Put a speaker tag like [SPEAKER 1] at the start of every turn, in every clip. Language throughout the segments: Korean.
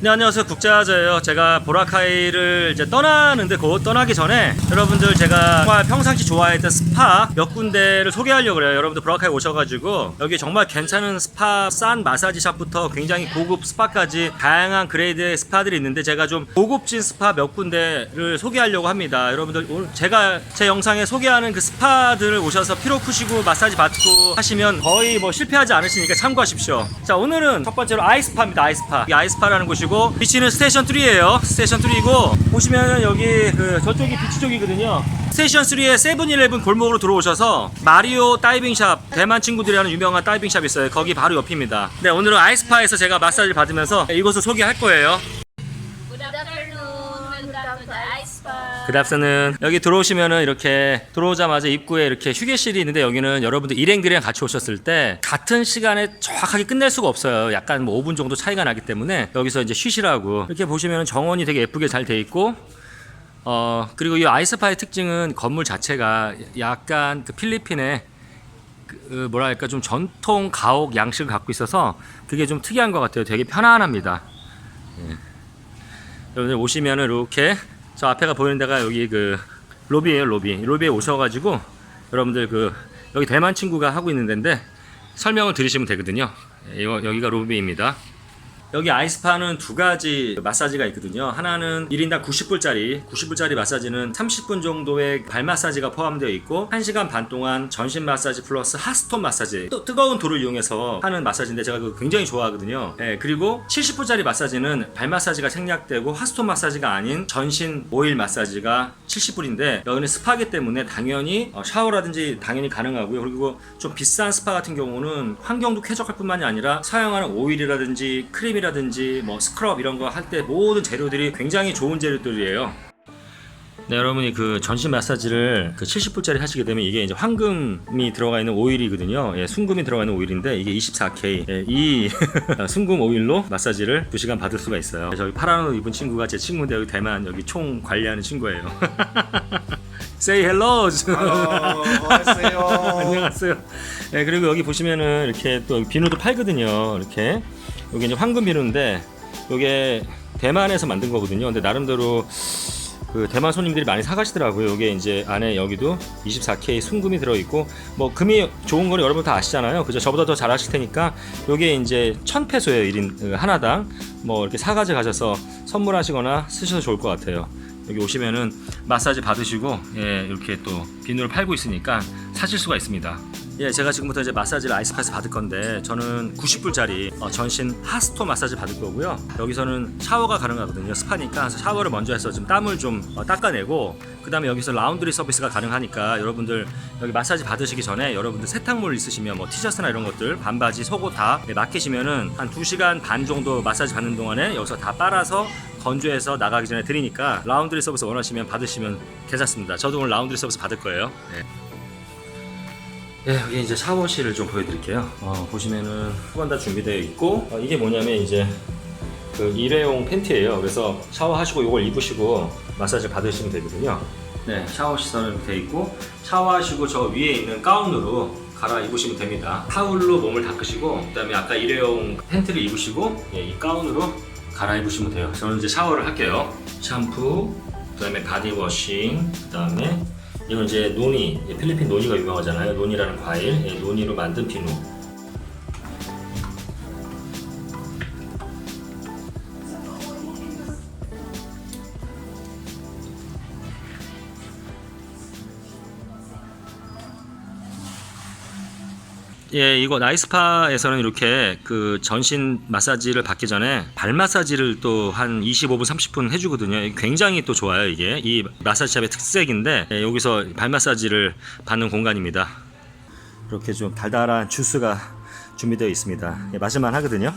[SPEAKER 1] 네 안녕하세요. 국자저예요. 제가 보라카이를 이제 떠나는데 곧 떠나기 전에 여러분들 제가 정말 평상시 좋아했던 스파 몇 군데를 소개하려고 그래요. 여러분들 보라카이 오셔가지고 여기 정말 괜찮은 스파 싼 마사지 샵부터 굉장히 고급 스파까지 다양한 그레이드의 스파들이 있는데 제가 좀 고급진 스파 몇 군데를 소개하려고 합니다. 여러분들 오늘 제가 제 영상에 소개하는 그 스파들을 오셔서 피로 푸시고 마사지 받고 하시면 거의 뭐 실패하지 않으시니까 참고하십시오. 자 오늘은 첫 번째로 아이스파입니다. 아이스파. 이 아이스파라는 곳이 고 비치는 스테이션 3예요. 스테이션 3이고 보시면은 여기 그 저쪽이 비치 쪽이거든요. 스테이션 3의 세븐일레븐 골목으로 들어오셔서 마리오 다이빙샵 대만 친구들이 하는 유명한 다이빙샵 있어요. 거기 바로 옆입니다. 네 오늘은 아이스파에서 제가 마사지를 받으면서 이곳을 소개할 거예요 그답서는 여기 들어오시면은 이렇게 들어오자마자 입구에 이렇게 휴게실이 있는데 여기는 여러분들 일행들이랑 같이 오셨을 때 같은 시간에 정확하게 끝낼 수가 없어요. 약간 뭐 5분 정도 차이가 나기 때문에 여기서 이제 쉬시라고 이렇게 보시면 정원이 되게 예쁘게 잘 돼 있고 어 그리고 이 아이스파의 특징은 건물 자체가 약간 그 필리핀의 그 뭐랄까 좀 전통 가옥 양식을 갖고 있어서 그게 좀 특이한 것 같아요. 되게 편안합니다. 여러분들 오시면은 이렇게 저 앞에가 보이는 데가 여기 그 로비예요 로비. 로비에 오셔가지고 여러분들 그 여기 대만 친구가 하고 있는 데인데 설명을 들으시면 되거든요. 예, 이거 여기가 로비입니다 여기 아이스파는 두 가지 마사지가 있거든요. 하나는 1인당 90불짜리, 90불짜리 마사지는 30분 정도의 발 마사지가 포함되어 있고 1시간 반 동안 전신 마사지 플러스 핫스톤 마사지, 또 뜨거운 돌을 이용해서 하는 마사지인데 제가 그거 굉장히 좋아하거든요. 예, 그리고 70불짜리 마사지는 발 마사지가 생략되고 핫스톤 마사지가 아닌 전신 오일 마사지가 70불인데 여기는 스파기 때문에 당연히 어, 샤워라든지 당연히 가능하고요. 그리고 좀 비싼 스파 같은 경우는 환경도 쾌적할 뿐만이 아니라 사용하는 오일이라든지 크림 이라든지 뭐 스크럽 이런 거 할 때 모든 재료들이 굉장히 좋은 재료들이에요. 네, 여러분이 그 전신 마사지를 그 70불짜리 하시게 되면 이게 이제 황금이 들어가 있는 오일이거든요. 예, 순금이 들어가 있는 오일인데 이게 24K. 예, 이 순금 오일로 마사지를 2시간 받을 수가 있어요. 저기 파란 옷 입은 친구가 제 친구인데 여기 대만 여기 총 관리하는 친구예요. Say hello.
[SPEAKER 2] 어, 안녕하세요.
[SPEAKER 1] 안녕하세요. 네, 그리고 여기 보시면은 이렇게 또 비누도 팔거든요. 이렇게 여기 이제 황금 비누인데 이게 대만에서 만든 거거든요. 근데 나름대로 그 대만 손님들이 많이 사가시더라고요. 이게 이제 안에 여기도 24K 순금이 들어있고 뭐 금이 좋은 거는 여러분 다 아시잖아요. 그죠? 저보다 더 잘 아실 테니까 이게 이제 1000페소예요. 1인 하나당 뭐 이렇게 사가지 가셔서 선물하시거나 쓰셔도 좋을 것 같아요. 여기 오시면은 마사지 받으시고 예, 이렇게 또 비누를 팔고 있으니까 사실 수가 있습니다. 예, 제가 지금부터 이제 마사지를 아이스파에서 받을 건데 저는 90불짜리 어, 전신 핫스토 마사지 받을 거고요. 여기서는 샤워가 가능하거든요. 스파니까 샤워를 먼저 해서 좀 땀을 좀 어, 닦아내고 그다음에 여기서 라운드리 서비스가 가능하니까 여러분들 여기 마사지 받으시기 전에 여러분들 세탁물 있으시면 뭐 티셔츠나 이런 것들 반바지 속옷 다 예, 맡기시면은 한 2시간 반 정도 마사지 받는 동안에 여기서 다 빨아서 건조해서 나가기 전에 드리니까 라운드리 서비스 원하시면 받으시면 괜찮습니다. 저도 오늘 라운드리 서비스 받을 거예요. 네. 예, 여기 이제 샤워실을 좀 보여드릴게요. 어, 보시면은 수건 다 준비되어 있고 어, 이게 뭐냐면 이제 그 일회용 팬티예요. 그래서 샤워하시고 이걸 입으시고 마사지 받으시면 되거든요. 네, 샤워 시설은 돼 있고 샤워하시고 저 위에 있는 가운으로 갈아 입으시면 됩니다. 타올로 몸을 닦으시고 그다음에 아까 일회용 팬티를 입으시고 예, 이 가운으로 갈아 입으시면 돼요. 저는 이제 샤워를 할게요. 샴푸, 그다음에 바디워싱, 그다음에 이건 이제 예, 필리핀 노니가 유명하잖아요. 노니라는 과일, 예, 노니로 만든 비누. 예, 이거 나이스파에서는 이렇게 그 전신 마사지를 받기 전에 발 마사지를 또 한 25분, 30분 해주거든요. 굉장히 또 좋아요, 이게. 이 마사지샵의 특색인데, 예, 여기서 발 마사지를 받는 공간입니다. 이렇게 좀 달달한 주스가 준비되어 있습니다. 예, 마실만 하거든요.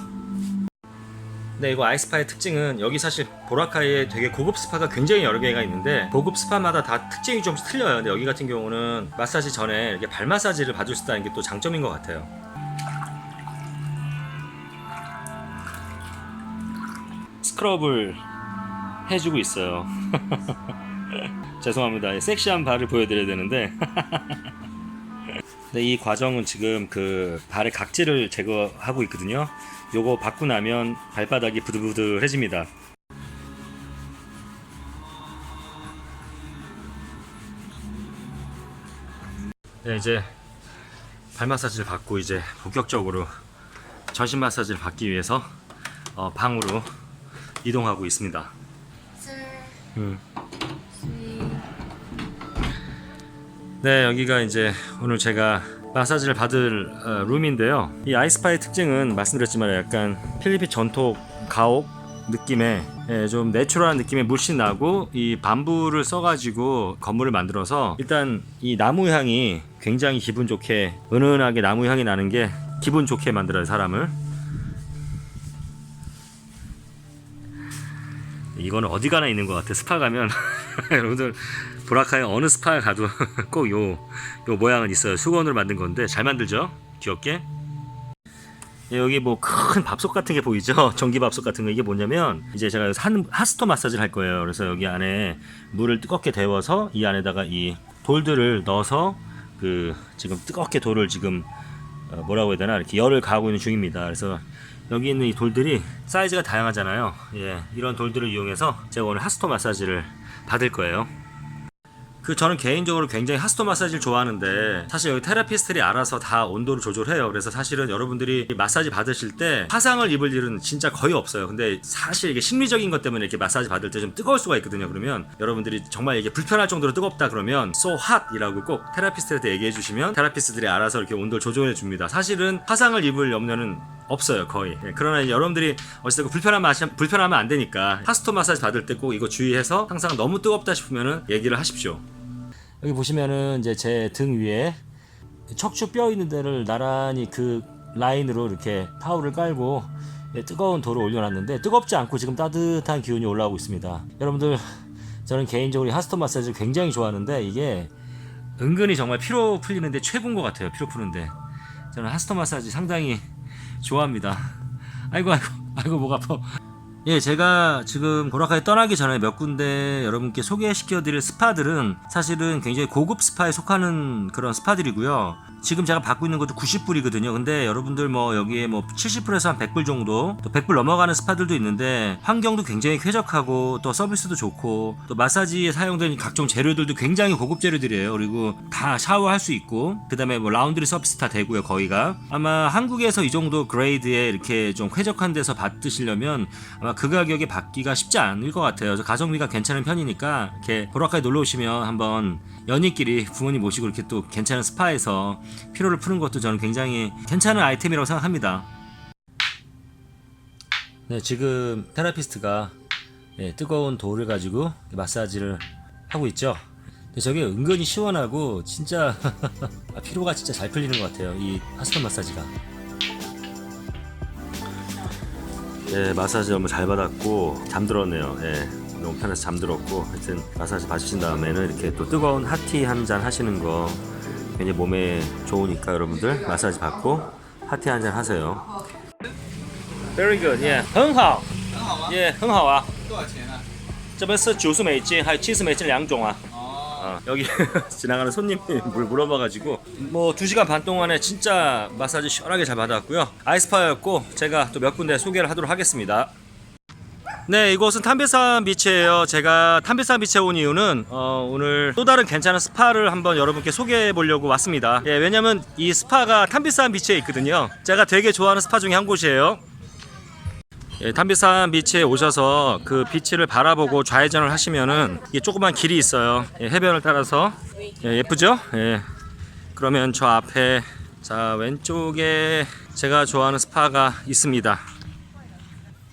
[SPEAKER 1] 네, 이거 아이스파의 특징은 여기 사실 보라카이에 되게 고급 스파가 굉장히 여러 개가 있는데 고급 스파마다 다 특징이 좀 틀려요. 근데 여기 같은 경우는 마사지 전에 이렇게 발 마사지를 받을 수 있다는 게 또 장점인 것 같아요. 스크럽을 해주고 있어요. 죄송합니다. 섹시한 발을 보여드려야 되는데. 네, 이 과정은 지금 그 발의 각질을 제거하고 있거든요. 요거 받고 나면 발바닥이 부들부들해집니다. 네, 이제 발 마사지를 받고 이제 본격적으로 전신 마사지를 받기 위해서 어, 방으로 이동하고 있습니다. 음. 네, 여기가 이제 오늘 제가 마사지를 받을 어, 룸인데요. 이 아이스파의 특징은 말씀드렸지만 약간 필리핀 전통 가옥 느낌의 예, 좀 내추럴한 느낌의 물씬 나고 이 밤부를 써가지고 건물을 만들어서 일단 이 나무 향이 굉장히 기분 좋게 은은하게 나무 향이 나는 게 기분 좋게 만들어요 사람을. 이거는 어디 가나 있는 것 같아. 스파 가면. 여러분들 보라카에 어느 스파에 가도 꼭 요 요 모양은 있어요. 수건으로 만든 건데 잘 만들죠? 귀엽게? 예, 여기 뭐 큰 밥솥 같은 게 보이죠? 전기 밥솥 같은 거. 이게 뭐냐면 이제 제가 한, 핫스토 마사지를 할 거예요. 그래서 여기 안에 물을 뜨겁게 데워서 이 안에다가 이 돌들을 넣어서 그 지금 뜨겁게 돌을 지금 어, 뭐라고 해야 되나? 이렇게 열을 가하고 있는 중입니다. 그래서 여기 있는 이 돌들이 사이즈가 다양하잖아요. 예, 이런 돌들을 이용해서 제가 오늘 핫스토 마사지를 받을 거예요. 그 저는 개인적으로 굉장히 핫스토 마사지를 좋아하는데 사실 여기 테라피스트들이 알아서 다 온도를 조절해요. 그래서 사실은 여러분들이 마사지 받으실 때 화상을 입을 일은 진짜 거의 없어요. 근데 사실 이게 심리적인 것 때문에 이렇게 마사지 받을 때 좀 뜨거울 수가 있거든요. 그러면 여러분들이 정말 이게 불편할 정도로 뜨겁다 그러면 so hot이라고 꼭 테라피스트한테 얘기해 주시면 테라피스트들이 알아서 이렇게 온도를 조절해 줍니다. 사실은 화상을 입을 염려는 없어요 거의 예, 그러나 이제 여러분들이 어쨌든 불편하면 하시- 불편하면 안 되니까 핫스토 마사지 받을 때 꼭 이거 주의해서 항상 너무 뜨겁다 싶으면은 얘기를 하십시오 여기 보시면은 이제 제 등 위에 척추 뼈 있는 데를 나란히 그 라인으로 이렇게 타올을 깔고 예, 뜨거운 돌을 올려놨는데 뜨겁지 않고 지금 따뜻한 기운이 올라오고 있습니다. 여러분들 저는 개인적으로 이 핫스톤 마사지를 굉장히 좋아하는데 이게 은근히 정말 피로 풀리는데 최고인 것 같아요. 피로 푸는데 저는 핫스톤 마사지 상당히 좋아합니다. 아이고 아이고 아이고 목 아파. 예, 제가 지금 보라카에 떠나기 전에 몇 군데 여러분께 소개시켜드릴 스파들은 사실은 굉장히 고급 스파에 속하는 그런 스파들이고요. 지금 제가 받고 있는 것도 90불이거든요. 근데 여러분들 뭐 여기에 뭐 70불에서 한 100불 정도, 또 100불 넘어가는 스파들도 있는데 환경도 굉장히 쾌적하고 또 서비스도 좋고 또 마사지에 사용되는 각종 재료들도 굉장히 고급 재료들이에요. 그리고 다 샤워할 수 있고 그다음에 뭐 라운드리 서비스 다 되고요. 거기가 아마 한국에서 이 정도 그레이드에 이렇게 좀 쾌적한 데서 받으시려면 아마 그 가격에 받기가 쉽지 않을 것 같아요. 가성비가 괜찮은 편이니까 이렇게 보라카에 놀러 오시면 한번 연인끼리 부모님 모시고 이렇게 또 괜찮은 스파에서 피로를 푸는 것도 저는 굉장히 괜찮은 아이템이라고 생각합니다. 네, 지금 테라피스트가 예, 뜨거운 돌을 가지고 마사지를 하고 있죠. 근데 저게 은근히 시원하고 진짜 아, 피로가 진짜 잘 풀리는 것 같아요. 이 핫스톤 마사지가. 예, 마사지 너무 잘 받았고 잠들었네요. 예, 너무 편해서 잠들었고 하여튼 마사지 받으신 다음에는 이렇게 또 뜨거운 핫티 한 잔 하시는 거 굉장히 몸에 좋으니까 여러분들 마사지 받고 핫티 한 잔 하세요. Very good, yeah, 很好，
[SPEAKER 2] 很好吗？
[SPEAKER 1] 예, 很好啊。
[SPEAKER 2] 多少钱啊？
[SPEAKER 1] 这边是九十美金，还有七十美金两种啊。
[SPEAKER 2] 哦，
[SPEAKER 1] 아, 여기 지나가는 손님이 물 물어봐가지고 뭐 2시간 반 동안에 진짜 마사지 시원하게 잘 받았고요. 아이스파였고 제가 또 몇 군데 소개를 하도록 하겠습니다. 네 이곳은 탐비산 비치예요. 제가 탐비산 비치에 온 이유는 어, 오늘 또 다른 괜찮은 스파를 한번 여러분께 소개해 보려고 왔습니다. 예, 왜냐면 이 스파가 탐비산 비치에 있거든요. 제가 되게 좋아하는 스파 중에 한 곳이에요 예, 탐비산 비치에 오셔서 그 비치를 바라보고 좌회전을 하시면은 이게 조그만 길이 있어요. 예, 해변을 따라서 예, 예쁘죠? 예. 그러면 저 앞에 자 왼쪽에 제가 좋아하는 스파가 있습니다.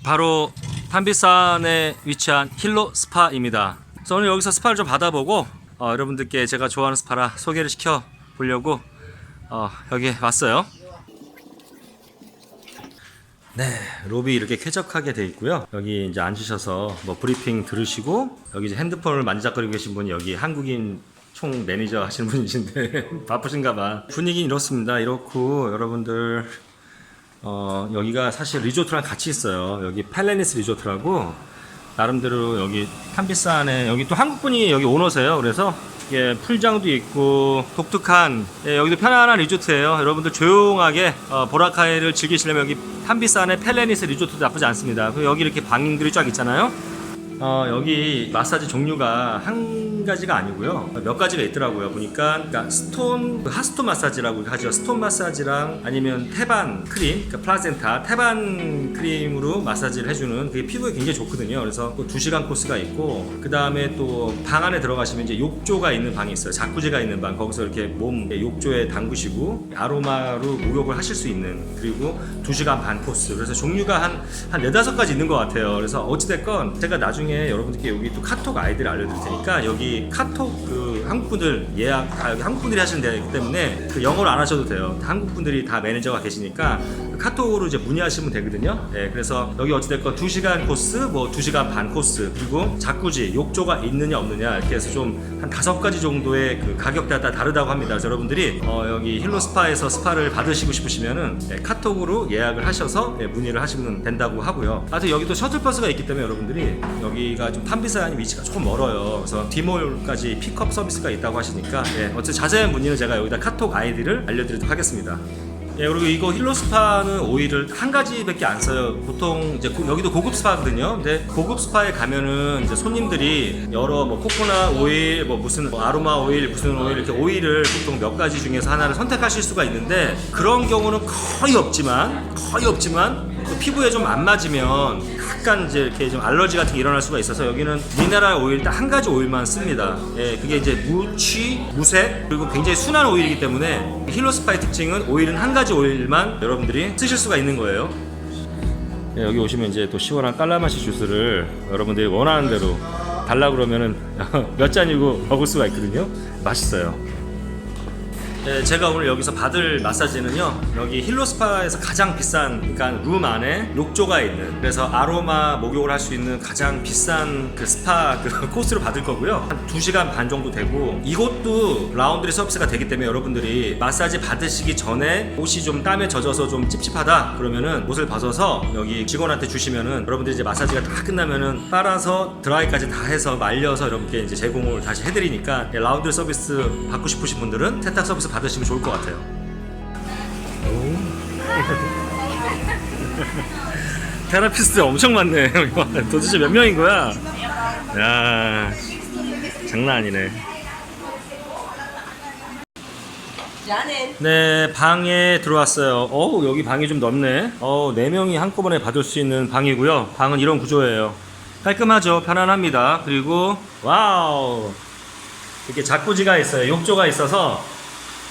[SPEAKER 1] 바로 탐비산에 위치한 힐로 스파입니다. 그래서 오늘 여기서 스파를 좀 받아보고 어, 여러분들께 제가 좋아하는 스파라 소개를 시켜 보려고 어, 여기 왔어요. 네, 로비 이렇게 쾌적하게 돼 있고요. 여기 이제 앉으셔서 뭐 브리핑 들으시고 여기 이제 핸드폰을 만지작거리고 계신 분이 여기 한국인 총 매니저 하시는 분이신데 바쁘신가 봐. 분위기 이렇습니다. 이렇고 여러분들 어, 여기가 사실 리조트랑 같이 있어요. 여기 펠레니스 리조트라고 나름대로 여기 안에 여기 또 한국분이 여기 오너세요. 그래서 예, 풀장도 있고 독특한 예, 여기도 편안한 리조트예요. 여러분들 조용하게 어, 보라카이를 즐기시려면 여기 안에 펠레니스 리조트도 나쁘지 않습니다. 여기 이렇게 방들이 쫙 있잖아요. 어, 여기 마사지 종류가 한 가지가 아니고요. 몇 가지가 있더라고요. 보니까 그러니까 스톤 그 핫스톤 마사지라고 하죠. 스톤 마사지랑 아니면 태반 크림, 그러니까 플라젠타 태반 크림으로 마사지를 해주는 그게 피부에 굉장히 좋거든요. 그래서 또 2시간 코스가 있고 그 다음에 또 방 안에 들어가시면 이제 욕조가 있는 방이 있어요. 자쿠지가 있는 방 거기서 이렇게 몸 욕조에 담그시고 아로마로 목욕을 하실 수 있는 그리고 2시간 반 코스. 그래서 종류가 한, 한 네다섯 가지 있는 것 같아요. 그래서 어찌됐건 제가 나중에 여러분들께 여기 또 카톡 아이디를 알려드릴 테니까 여기 카톡 그 한국 분들 예약, 아, 여기 한국 분들이 하시는 데이기 때문에 그 영어를 안 하셔도 돼요. 한국 분들이 다 매니저가 계시니까 그 카톡으로 이제 문의하시면 되거든요. 예, 그래서 여기 어찌됐건 2시간 코스, 뭐 2시간 반 코스, 그리고 자쿠지, 욕조가 있느냐 없느냐 이렇게 해서 좀 한 다섯 가지 정도의 그 가격대가 다 다르다고 합니다. 그래서 여러분들이 어, 여기 힐로 스파에서 스파를 받으시고 싶으시면은 예, 카톡으로 예약을 하셔서 예, 문의를 하시면 된다고 하고요. 하여튼 여기도 셔틀버스가 있기 때문에 여러분들이 여기가 좀 탐비사하는 위치가 조금 멀어요. 그래서 디몰까지 픽업 서비스가 있다고 하시니까 예, 어쨌든 자세한 문의는 제가 여기다 카톡 아이디를 알려드리도록 하겠습니다. 예, 그리고 이거 힐로 스파는 오일을 한 가지밖에 안 써요. 보통 이제 고- 여기도 고급 스파거든요. 근데 고급 스파에 가면은 이제 손님들이 여러 뭐 코코넛 오일, 뭐 무슨 뭐 아로마 오일, 무슨 오일 이렇게 오일을 보통 몇 가지 중에서 하나를 선택하실 수가 있는데 그런 경우는 거의 없지만 거의 없지만 그 피부에 좀 안 맞으면 약간 이제 이렇게 좀 알러지 같은 게 일어날 수가 있어서 여기는 미네랄 오일 딱 한 가지 오일만 씁니다. 예, 그게 이제 무취, 무색 그리고 굉장히 순한 오일이기 때문에 힐로 스파의 특징은 오일은 한 가지 오일만 여러분들이 쓰실 수가 있는 거예요. 예, 여기 오시면 이제 또 시원한 깔라마시 주스를 여러분들이 원하는 대로 달라 그러면은 몇 잔이고 먹을 수가 있거든요. 맛있어요. 네, 제가 오늘 여기서 받을 마사지는요 여기 힐로스파에서 가장 비싼 그러니까 룸 안에 욕조가 있는 그래서 아로마 목욕을 할 수 있는 가장 비싼 그 스파 그 코스로 받을 거고요. 한 2시간 반 정도 되고 이것도 라운드리 서비스가 되기 때문에 여러분들이 마사지 받으시기 전에 옷이 좀 땀에 젖어서 좀 찝찝하다 그러면은 옷을 벗어서 여기 직원한테 주시면은 여러분들이 이제 마사지가 다 끝나면은 빨아서 드라이까지 다 해서 말려서 여러분께 이제 제공을 다시 해드리니까 라운드리 서비스 받고 싶으신 분들은 세탁 서비스 받 으시면 좋을 것 같아요. 테라피스트 엄청 많네. 도대체 몇 명인 거야? 야, 장난 아니네. 네, 방에 들어왔어요. 어우, 여기 방이 좀 넓네. 어우, 네 명이 한꺼번에 받을 수 있는 방이고요. 방은 이런 구조예요. 깔끔하죠? 편안합니다. 그리고, 와우! 이렇게 자꾸지가 있어요. 욕조가 있어서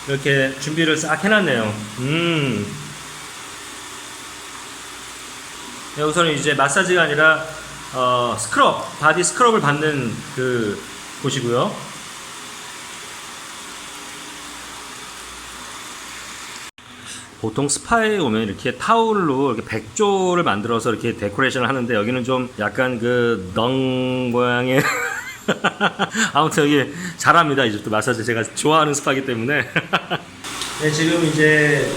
[SPEAKER 1] 이렇게 준비를 싹 해놨네요. 음. 네, 우선은 이제 마사지가 아니라, 어, 스크럽, 바디 스크럽을 받는 그 곳이고요. 보통 스파에 오면 이렇게 타올로 이렇게 백조를 만들어서 이렇게 데코레이션을 하는데 여기는 좀 약간 그덩 모양의 아무튼 여기 잘합니다. 이집트 마사지 제가 좋아하는 스파기 때문에. 네 지금 이제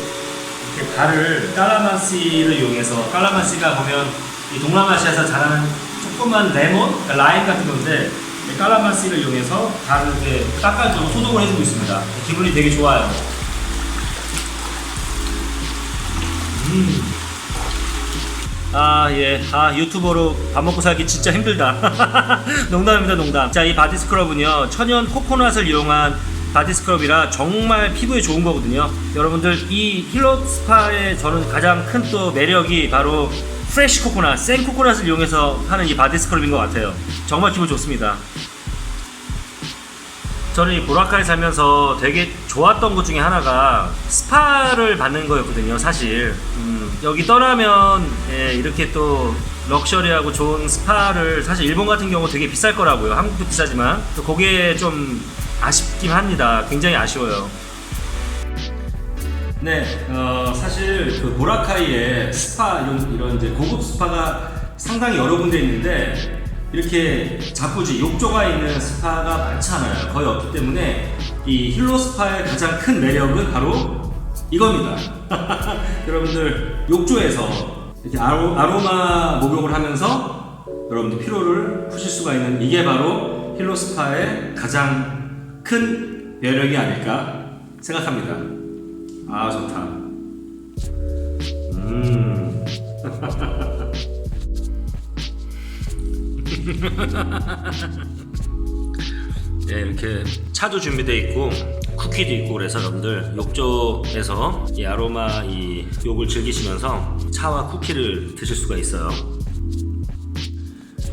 [SPEAKER 1] 이렇게 발을 깔라마시를 이용해서 깔라마시가 보면 이 동남아시아에서 자라는 조그만 레몬 그러니까 라임 같은 건데 이 깔라마시를 이용해서 발을 이렇게 닦아주고 소독을 해주고 있습니다. 기분이 되게 좋아요. 아, 예. 아, 유튜버로 밥 먹고 살기 진짜 힘들다. 농담입니다, 농담. 자, 이 바디 스크럽은요, 천연 코코넛을 이용한 바디 스크럽이라 정말 피부에 좋은 거거든요. 여러분들, 이 힐러 스파의 저는 가장 큰 또 매력이 바로 프레쉬 코코넛, 생 코코넛을 이용해서 하는 이 바디 스크럽인 것 같아요. 정말 기분 좋습니다. 저는 이 보라카에 살면서 되게 좋았던 것 중에 하나가 스파를 받는 거였거든요, 사실. 음, 여기 떠나면 예, 이렇게 또 럭셔리하고 좋은 스파를 사실 일본 같은 경우 되게 비쌀 거라고요. 한국도 비싸지만 또 그게 좀 아쉽긴 합니다. 굉장히 아쉬워요. 네, 어, 사실 그 보라카이에 스파 이런, 이런 이제 고급 스파가 상당히 여러 군데 있는데 이렇게 자쿠지 욕조가 있는 스파가 많지 않아요. 거의 없기 때문에 이 힐로 스파의 가장 큰 매력은 바로 이겁니다. 여러분들 욕조에서 이렇게 아로, 아로마 목욕을 하면서 여러분들 피로를 푸실 수가 있는 이게 바로 힐로스파의 가장 큰 매력이 아닐까 생각합니다. 아 좋다. 음. 네, 이렇게 차도 준비되어 있고 쿠키도 있고 그래서 여러분들 욕조에서 이 아로마 이 욕을 즐기시면서 차와 쿠키를 드실 수가 있어요.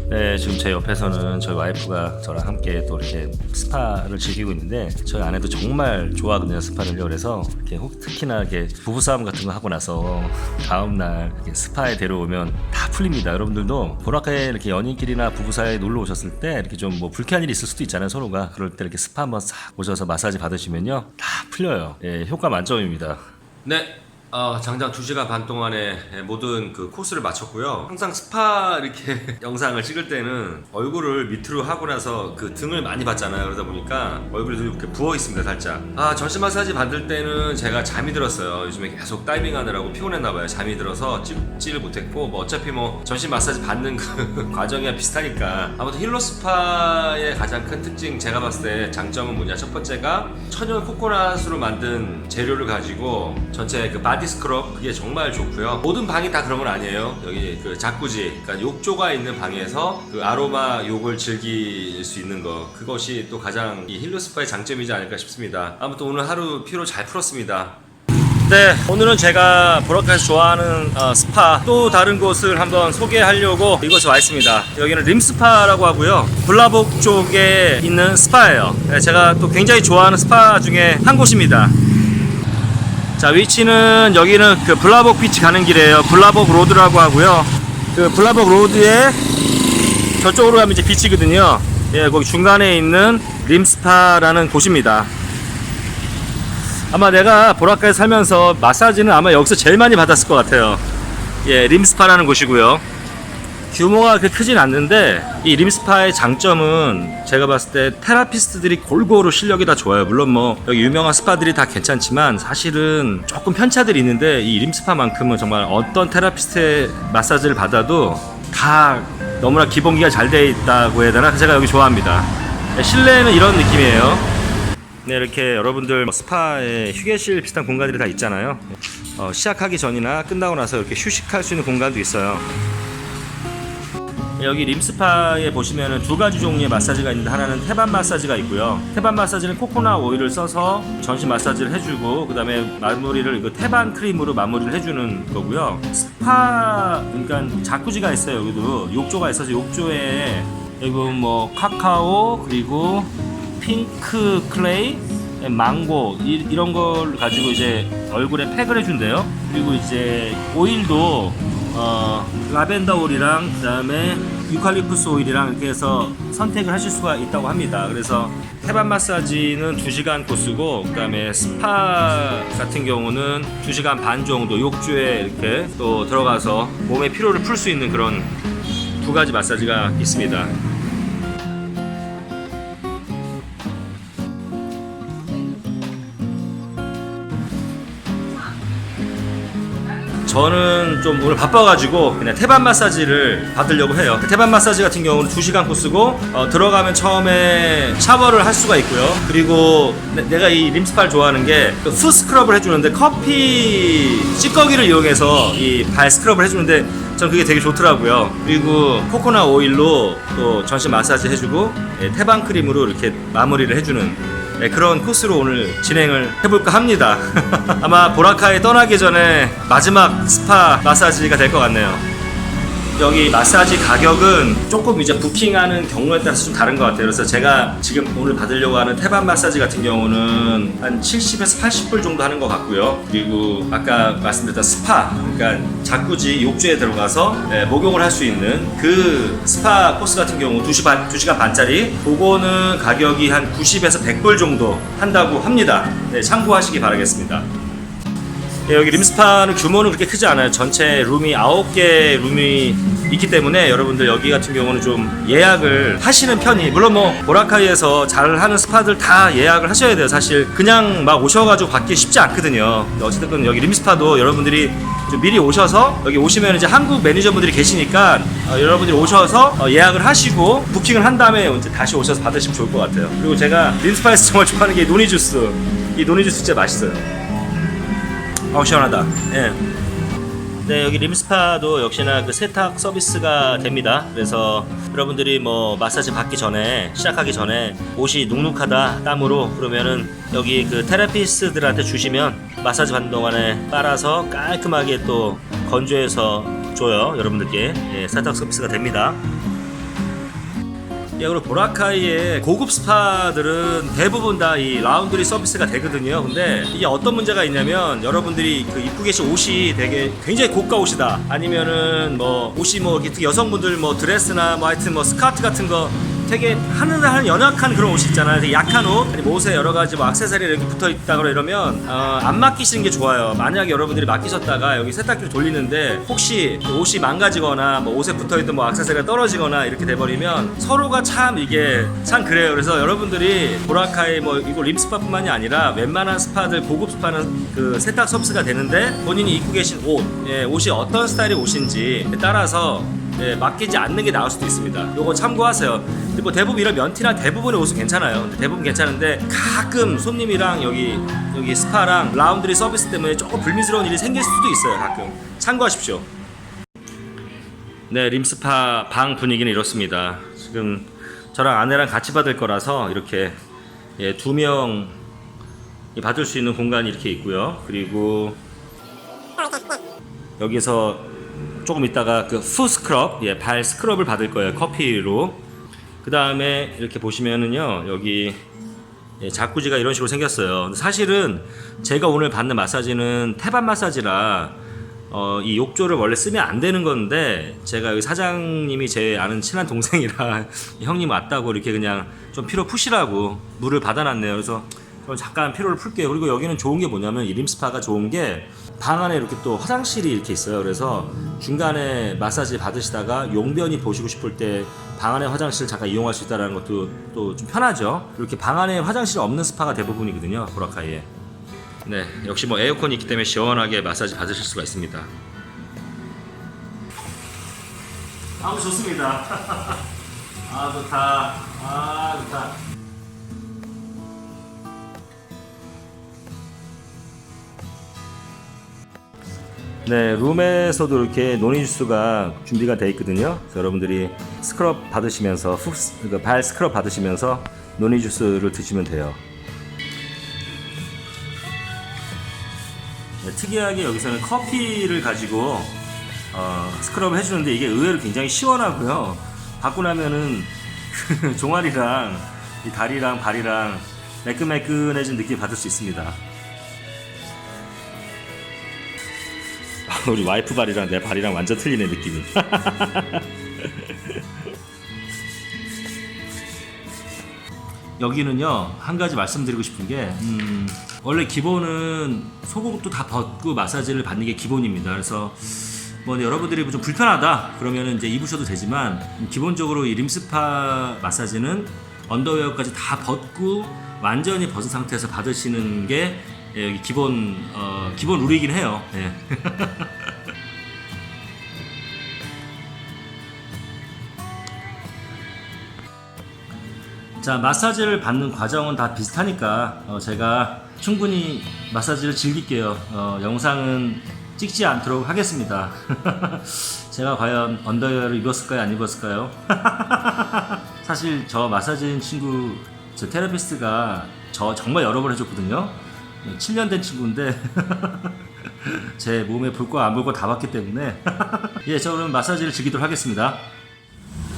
[SPEAKER 1] 네, 지금 제 옆에서는 저희 와이프가 저랑 함께 또 이렇게 스파를 즐기고 있는데 저희 아내도 정말 좋아하거든요 스파를요. 그래서 이렇게 혹 특히나 이렇게 부부싸움 같은 거 하고 나서 다음 날 스파에 데려오면 다 풀립니다. 여러분들도 보라카에 이렇게 연인끼리나 부부 사이에 놀러 오셨을 때 이렇게 좀 뭐 불쾌한 일이 있을 수도 있잖아요 서로가 그럴 때 이렇게 스파 한번 싹 오셔서 마사지 받으시면요 다 풀려요. 예, 효과 만점입니다. 네. 어, 장장 2시간 반 동안에 모든 그 코스를 마쳤고요. 항상 스파 이렇게 영상을 찍을 때는 얼굴을 밑으로 하고 나서 그 등을 많이 봤잖아요. 그러다 보니까 얼굴이 좀 이렇게 부어 있습니다, 살짝. 아, 전신 마사지 받을 때는 제가 잠이 들었어요. 요즘에 계속 다이빙 하느라고 피곤했나 봐요. 잠이 들어서 찍지를 못했고 뭐 어차피 뭐 전신 마사지 받는 그 과정이랑 비슷하니까. 아무튼 힐러 스파의 가장 큰 특징 제가 봤을 때 장점은 뭐냐? 첫 번째가 천연 코코넛으로 만든 재료를 가지고 전체 그 바디 스크럽 그게 정말 좋고요. 모든 방이 다 그런 건 아니에요. 여기 그 자쿠지, 그러니까 욕조가 있는 방에서 그 아로마 욕을 즐길 수 있는 거 그것이 또 가장 이 힐러 스파의 장점이지 않을까 싶습니다. 아무튼 오늘 하루 피로 잘 풀었습니다. 네, 오늘은 제가 보라카에서 좋아하는 어, 스파 또 다른 곳을 한번 소개하려고 이곳에 와 있습니다. 여기는 림스파라고 하고요. 블라복 쪽에 있는 스파예요. 네, 제가 또 굉장히 좋아하는 스파 중에 한 곳입니다. 자, 위치는 여기는 그 블라복 비치 가는 길이에요. 블라복 로드라고 하고요. 그 블라복 로드에 저쪽으로 가면 이제 비치거든요. 예, 거기 중간에 있는 림스파라는 곳입니다. 아마 내가 보라카에 살면서 마사지는 아마 여기서 제일 많이 받았을 것 같아요. 예, 림스파라는 곳이고요. 규모가 그렇게 크진 않는데 이 림스파의 장점은 제가 봤을 때 테라피스트들이 골고루 실력이 다 좋아요. 물론 뭐 여기 유명한 스파들이 다 괜찮지만 사실은 조금 편차들이 있는데 이 림스파만큼은 정말 어떤 테라피스트의 마사지를 받아도 다 너무나 기본기가 잘 돼 있다고 해야 되나? 제가 여기 좋아합니다. 예, 실내는 이런 느낌이에요. 네, 이렇게 여러분들 뭐 스파에 휴게실 비슷한 공간들이 다 있잖아요. 어, 시작하기 전이나 끝나고 나서 이렇게 휴식할 수 있는 공간도 있어요. 여기 림스파에 보시면은 두 가지 종류의 마사지가 있는데 하나는 태반 마사지가 있고요. 태반 마사지는 코코넛 오일을 써서 전신 마사지를 해주고 그다음에 마무리를 이거 태반 크림으로 마무리를 해주는 거고요. 스파 그러니까 자쿠지가 있어요. 여기도 욕조가 있어서 욕조에 여기 뭐 카카오 그리고 핑크 클레이 망고 이, 이런 걸 가지고 이제 얼굴에 팩을 해준대요. 그리고 이제 오일도 어, 라벤더 오일이랑 그다음에 유칼립투스 오일이랑 이렇게 해서 선택을 하실 수가 있다고 합니다. 그래서 태반 마사지는 2시간 코스고 그다음에 스파 같은 경우는 2시간 반 정도 욕조에 이렇게 또 들어가서 몸의 피로를 풀 수 있는 그런 두 가지 마사지가 있습니다. 저는 좀 오늘 바빠가지고 그냥 태반 마사지를 받으려고 해요. 그 태반 마사지 같은 경우는 2시간 코스고 어, 들어가면 처음에 샤워를 할 수가 있고요. 그리고 내, 가이 림스파를 좋아하는 게푸 스크럽을 해주는데 커피 찌꺼기를 이용해서 이 발 스크럽을 해주는데 전 그게 되게 좋더라고요. 그리고 코코넛 오일로 또 전신 마사지 해주고 예, 태반 크림으로 이렇게 마무리를 해주는 네, 그런 코스로 오늘 진행을 해볼까 합니다. 아마 보라카에 떠나기 전에 마지막 스파 마사지가 될 것 같네요. 여기 마사지 가격은 조금 이제 부킹하는 경우에 따라서 좀 다른 것 같아요. 그래서 제가 지금 오늘 받으려고 하는 태반 마사지 같은 경우는 한 70에서 80불 정도 하는 것 같고요. 그리고 아까 말씀드렸던 스파, 그러니까 자쿠지 욕조에 들어가서 네, 목욕을 할 수 있는 그 스파 코스 같은 경우 2시 반, 2시간 반짜리 그거는 가격이 한 90에서 100불 정도 한다고 합니다. 네, 참고하시기 바라겠습니다. 예, 여기 림스파는 규모는 그렇게 크지 않아요. 전체 룸이 9개 룸이 있기 때문에 여러분들 여기 같은 경우는 좀 예약을 하시는 편이 물론 뭐 보라카이에서 잘 하는 스파들 다 예약을 하셔야 돼요. 사실 그냥 막 오셔가지고 받기 쉽지 않거든요. 어쨌든 여기 림스파도 여러분들이 좀 미리 오셔서 여기 오시면 이제 한국 매니저분들이 계시니까 어, 여러분들이 오셔서 어, 예약을 하시고 부킹을 한 다음에 이제 다시 오셔서 받으시면 좋을 것 같아요. 그리고 제가 림스파에서 정말 좋아하는 게 노니 주스. 이 노니 주스 진짜 맛있어요. 어우 시원하다. 예. 네 여기 림스파도 역시나 그 세탁 서비스가 됩니다. 그래서 여러분들이 뭐 마사지 받기 전에 시작하기 전에 옷이 눅눅하다 땀으로 그러면은 여기 그 테라피스트들한테 주시면 마사지 받는 동안에 빨아서 깔끔하게 또 건조해서 줘요 여러분들께 예, 세탁 서비스가 됩니다. 예, 그리고 보라카이의 고급 스파들은 대부분 다 이 라운드리 서비스가 되거든요. 근데 이게 어떤 문제가 있냐면 여러분들이 그 입고 계신 옷이 되게 굉장히 고가 옷이다. 아니면은 뭐 옷이 뭐 여성분들 뭐 드레스나 뭐 하여튼 뭐 스카트 같은 거 되게 하늘하늘 연약한 그런 옷이 있잖아요. 되게 약한 옷, 아니 뭐 옷에 여러 가지 뭐 액세서리 이렇게 붙어 있다거나 이러면 어, 안 맡기시는 게 좋아요. 만약에 여러분들이 맡기셨다가 여기 세탁기를 돌리는데 혹시 그 옷이 망가지거나 뭐 옷에 붙어 있던 뭐 액세서리가 떨어지거나 이렇게 돼버리면 서로가 참 이게 참 그래요. 그래서 여러분들이 보라카이 뭐 이거 림스파뿐만이 아니라 웬만한 스파들 고급 스파는 그 세탁 서비스가 되는데 본인이 입고 계신 옷, 예, 옷이 어떤 스타일의 옷인지 따라서 예, 맡기지 않는 게 나을 수도 있습니다. 요거 참고하세요. 근데 뭐 대부분 이런 면티나 대부분의 옷은 괜찮아요. 근데 대부분 괜찮은데 가끔 손님이랑 여기 여기 스파랑 라운드리 서비스 때문에 조금 불미스러운 일이 생길 수도 있어요. 가끔 참고하십시오. 네, 림스파 방 분위기는 이렇습니다. 지금 저랑 아내랑 같이 받을 거라서 이렇게 예, 두 명이 받을 수 있는 공간이 이렇게 있고요. 그리고 여기서 조금 있다가 그 푸 스크럽, 예, 발 스크럽을 받을 거예요. 커피로. 그 다음에 이렇게 보시면은요, 여기 예, 자쿠지가 이런 식으로 생겼어요. 사실은 제가 오늘 받는 마사지는 태반 마사지라 어, 이 욕조를 원래 쓰면 안 되는 건데 제가 여기 사장님이 제 아는 친한 동생이라 형님 왔다고 이렇게 그냥 좀 피로 푸시라고 물을 받아놨네요. 그래서 그럼 잠깐 피로를 풀게요. 그리고 여기는 좋은 게 뭐냐면 이 림스파가 좋은 게 방 안에 이렇게 또 화장실이 이렇게 있어요. 그래서 중간에 마사지 받으시다가 용변이 보시고 싶을 때 방 안에 화장실 잠깐 이용할 수 있다는 것도 또 좀 편하죠. 이렇게 방 안에 화장실 없는 스파가 대부분이거든요. 보라카이에. 네, 역시 뭐 에어컨이 있기 때문에 시원하게 마사지 받으실 수가 있습니다. 아우 좋습니다. 아 좋다. 아 좋다. 네, 룸에서도 이렇게 노니 주스가 준비가 되어 있거든요. 여러분들이 스크럽 받으시면서 훅, 그발 스크럽 받으시면서 노니 주스를 드시면 돼요. 네, 특이하게 여기서는 커피를 가지고 어, 스크럽을 해주는데 이게 의외로 굉장히 시원하고요. 받고 나면은 그 종아리랑 이 다리랑 발이랑 매끈매끈해진 느낌 받을 수 있습니다. 우리 와이프 발이랑 내 발이랑 완전 틀리네 느낌이. 여기는요 한 가지 말씀드리고 싶은 게 음, 원래 기본은 속옷도 다 벗고 마사지를 받는 게 기본입니다. 그래서 뭐 여러분들이 좀 불편하다 그러면은 이제 입으셔도 되지만 기본적으로 이 림스파 마사지는 언더웨어까지 다 벗고 완전히 벗은 상태에서 받으시는 게 예, 기본 어, 기본 룰이긴 해요. 예. 자 마사지를 받는 과정은 다 비슷하니까 어, 제가 충분히 마사지를 즐길게요. 어, 영상은 찍지 않도록 하겠습니다. 제가 과연 언더웨어를 입었을까요, 안 입었을까요? 사실 저 마사지인 친구, 제 테라피스트가 저 정말 여러 번 해줬거든요. 7년 된 친구인데 제 몸에 볼 거 안 볼 거 다 봤기 때문에 예, 저 그럼 마사지를 즐기도록 하겠습니다.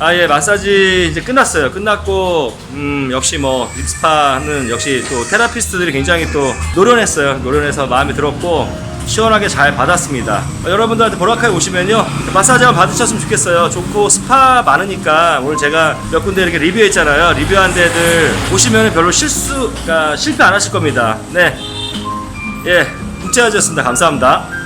[SPEAKER 1] 아, 예, 마사지 이제 끝났어요. 끝났고, 음, 역시 뭐, 립스파는 역시 또 테라피스트들이 굉장히 또 노련했어요. 노련해서 마음에 들었고, 시원하게 잘 받았습니다. 어, 여러분들한테 보라카이 오시면요, 마사지 한번 받으셨으면 좋겠어요. 좋고, 스파 많으니까, 오늘 제가 몇 군데 이렇게 리뷰했잖아요. 리뷰한 데들 오시면 별로 실수 가, 실패 안 하실 겁니다. 네. 예. 국제화제였습니다. 감사합니다.